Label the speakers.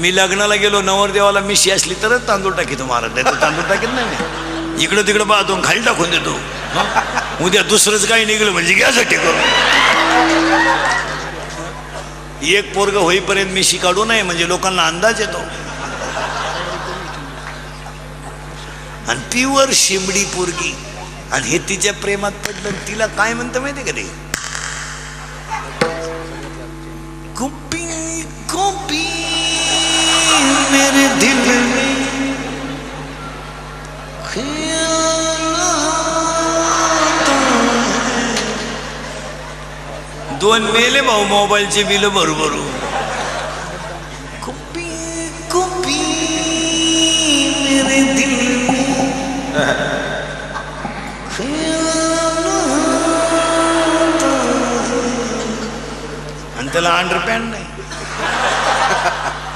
Speaker 1: मी लग्नाला गेलो नवरदेवाला मिशी असली तरच तांदूळ टाकीतो महाराज नाही तर तांदूळ टाकीत नाही मी. इकडं तिकडं पाहतो खाली टाकून देतो. उद्या दुसरंच काही निघलं म्हणजे घ्यासाठी करू एक पोरग होईपर्यंत मिशी काढू नये म्हणजे लोकांना अंदाज येतो. आणि प्युअर शिमडी पोरगी. आणि हे तिच्या प्रेमात पडलं तिला काय म्हणतं माहिती का ते? दोन मेले भाऊ मोबाईलचे बिल भरू कुपी कुपी मेरे दिल आणि त्याला अंडरपॅन्ट नाही.